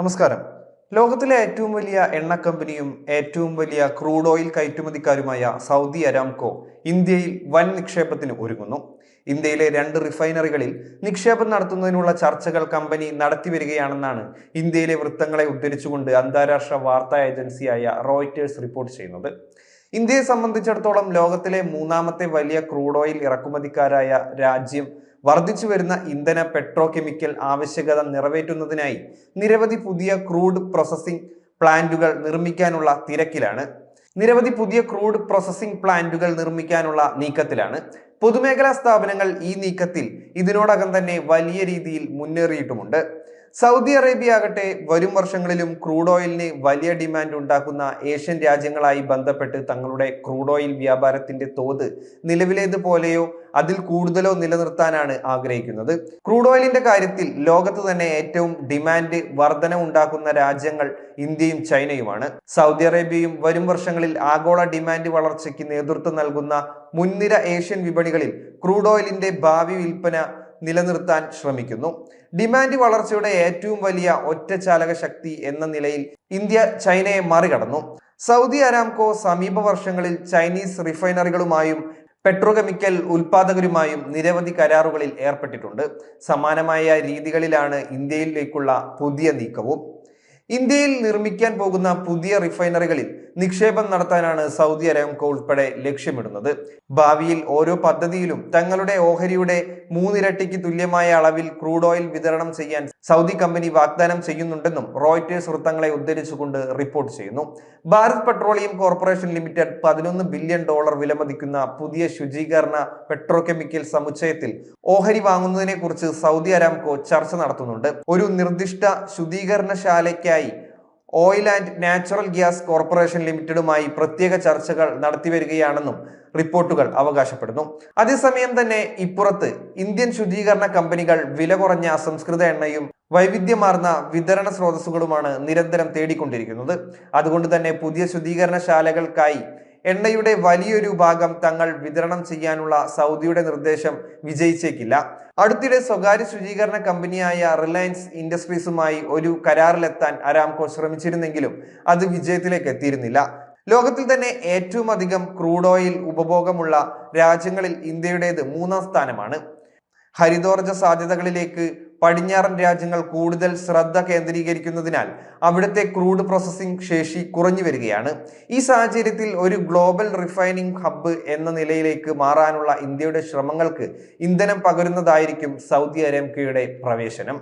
നമസ്കാരം. ലോകത്തിലെ ഏറ്റവും വലിയ എണ്ണ കമ്പനിയും ഏറ്റവും വലിയ ക്രൂഡ് ഓയിൽ കയറ്റുമതിക്കാരുമായ സൗദി അരാംകോ ഇന്ത്യയിൽ വൻ നിക്ഷേപത്തിന് ഒരുങ്ങുന്നു. ഇന്ത്യയിലെ രണ്ട് റിഫൈനറികളിൽ നിക്ഷേപം നടത്തുന്നതിനുള്ള ചർച്ചകൾ കമ്പനി നടത്തിവരികയാണെന്നാണ് ഇന്ത്യയിലെ വൃത്തങ്ങളെ ഉദ്ധരിച്ചുകൊണ്ട് അന്താരാഷ്ട്ര വാർത്താ ഏജൻസിയായ റോയിറ്റേഴ്സ് റിപ്പോർട്ട് ചെയ്യുന്നത്. ഇന്ത്യയെ സംബന്ധിച്ചിടത്തോളം ലോകത്തിലെ മൂന്നാമത്തെ വലിയ ക്രൂഡ് ഓയിൽ ഇറക്കുമതിക്കാരായ രാജ്യം വർദ്ധിച്ചു വരുന്ന ഇന്ധന പെട്രോകെമിക്കൽ ആവശ്യകത നിറവേറ്റുന്നതിനായി നിരവധി പുതിയ ക്രൂഡ് പ്രോസസ്സിംഗ് പ്ലാന്റുകൾ നിർമ്മിക്കാനുള്ള തിരക്കിലാണ്. നിരവധി പുതിയ ക്രൂഡ് പ്രോസസ്സിംഗ് പ്ലാന്റുകൾ നിർമ്മിക്കാനുള്ള നീക്കത്തിലാണ്. പൊതുമേഖലാ സ്ഥാപനങ്ങൾ ഈ നീക്കത്തിൽ ഇതിനോടകം തന്നെ വലിയ രീതിയിൽ മുന്നേറിയിട്ടുമുണ്ട്. സൗദി അറേബ്യ ആകട്ടെ വരും വർഷങ്ങളിലും ക്രൂഡ് ഓയിലിന് വലിയ ഡിമാൻഡ് ഉണ്ടാക്കുന്ന ഏഷ്യൻ രാജ്യങ്ങളായി ബന്ധപ്പെട്ട് തങ്ങളുടെ ക്രൂഡ് ഓയിൽ വ്യാപാരത്തിന്റെ തോത് നിലവിലേതുപോലെയോ അതിൽ കൂടുതലോ നിലനിർത്താനാണ് ആഗ്രഹിക്കുന്നത്. ക്രൂഡ് ഓയിലിന്റെ കാര്യത്തിൽ ലോകത്ത് തന്നെ ഏറ്റവും ഡിമാൻഡ് വർധന ഉണ്ടാക്കുന്ന രാജ്യങ്ങൾ ഇന്ത്യയും ചൈനയുമാണ്. സൗദി അറേബ്യയും വരും വർഷങ്ങളിൽ ആഗോള ഡിമാൻഡ് വളർച്ചയ്ക്ക് നേതൃത്വം നൽകുന്ന മുൻനിര ഏഷ്യൻ വിപണികളിൽ ക്രൂഡ് ഓയിലിന്റെ ഭാവി വിൽപ്പന നിലനിർത്താൻ ശ്രമിക്കുന്നു. ഡിമാൻഡ് വളർച്ചയുടെ ഏറ്റവും വലിയ ഒറ്റചാലക ശക്തി എന്ന നിലയിൽ ഇന്ത്യ ചൈനയെ മറികടന്നു. സൗദി അരാംകോ സമീപ വർഷങ്ങളിൽ ചൈനീസ് റിഫൈനറികളുമായും പെട്രോകെമിക്കൽ ഉൽപാദകരുമായും നിരവധി കരാറുകളിൽ ഏർപ്പെട്ടിട്ടുണ്ട്. സമാനമായ രീതികളിലാണ് ഇന്ത്യയിലേക്കുള്ള പുതിയ നീക്കവും. ഇന്ത്യയിൽ നിർമ്മിക്കാൻ പോകുന്ന പുതിയ റിഫൈനറികളിൽ നിക്ഷേപം നടത്താനാണ് സൗദി അരാംകോ ഉൾപ്പെടെ ലക്ഷ്യമിടുന്നത്. ഭാവിയിൽ ഓരോ പദ്ധതിയിലും തങ്ങളുടെ ഓഹരിയുടെ മൂന്നിരട്ടിക്ക് തുല്യമായ അളവിൽ ക്രൂഡ് ഓയിൽ വിതരണം ചെയ്യാൻ സൗദി കമ്പനി വാഗ്ദാനം ചെയ്യുന്നുണ്ടെന്നും റോയിറ്റേഴ്സ് വൃത്തങ്ങളെ ഉദ്ധരിച്ചുകൊണ്ട് റിപ്പോർട്ട് ചെയ്യുന്നു. ഭാരത് പെട്രോളിയം കോർപ്പറേഷൻ ലിമിറ്റഡ് പതിനൊന്ന് ബില്യൺ ഡോളർ വിലമതിക്കുന്ന പുതിയ ശുചീകരണ പെട്രോകെമിക്കൽ സമുച്ചയത്തിൽ ഓഹരി വാങ്ങുന്നതിനെ കുറിച്ച് സൗദി അരാംകോ ചർച്ച നടത്തുന്നുണ്ട്. ഒരു നിർദ്ദിഷ്ട ശുദ്ധീകരണശാലയ്ക്കായി oil and natural gas corporation ലിമിറ്റഡുമായി പ്രത്യേക ചർച്ചകൾ നടത്തിവരികയാണെന്നും റിപ്പോർട്ടുകൾ അവകാശപ്പെടുന്നു. അതേസമയം തന്നെ ഇപ്പുറത്ത് ഇന്ത്യൻ ശുചീകരണ കമ്പനികൾ വില കുറഞ്ഞ അസംസ്കൃത എണ്ണയും വൈവിധ്യമാർന്ന വിതരണ സ്രോതസ്സുകളുമാണ് നിരന്തരം തേടിക്കൊണ്ടിരിക്കുന്നത്. അതുകൊണ്ട് തന്നെ പുതിയ ശുദ്ധീകരണശാലകൾക്കായി എണ്ണയുടെ വലിയൊരു ഭാഗം തങ്ങൾ വിതരണം ചെയ്യാനുള്ള സൗദിയുടെ നിർദ്ദേശം വിജയിച്ചേക്കില്ല. അടുത്തിടെ സ്വകാര്യ ശുചീകരണ കമ്പനിയായ റിലയൻസ് ഇൻഡസ്ട്രീസുമായി ഒരു കരാറിലെത്താൻ അരാംകോ ശ്രമിച്ചിരുന്നെങ്കിലും അത് വിജയത്തിലേക്ക് എത്തിയിരുന്നില്ല. ലോകത്തിൽ തന്നെ ഏറ്റവും അധികം ക്രൂഡ് ഓയിൽ ഉപഭോഗമുള്ള രാജ്യങ്ങളിൽ ഇന്ത്യയുടേത് മൂന്നാം സ്ഥാനമാണ്. ഹരിതോർജ സാധ്യതകളിലേക്ക് പടിഞ്ഞാറൻ രാജ്യങ്ങൾ കൂടുതൽ ശ്രദ്ധ കേന്ദ്രീകരിക്കുന്നതിനാൽ അവിടുത്തെ ക്രൂഡ് പ്രോസസ്സിംഗ് ശേഷി കുറഞ്ഞു വരികയാണ്. ഈ സാഹചര്യത്തിൽ ഒരു ഗ്ലോബൽ റിഫൈനിങ് ഹബ്ബ് എന്ന നിലയിലേക്ക് മാറാനുള്ള ഇന്ത്യയുടെ ശ്രമങ്ങൾക്ക് ഇന്ധനം പകരുന്നതായിരിക്കും സൗദി അറേബ്യയുടെ പ്രവേശനം.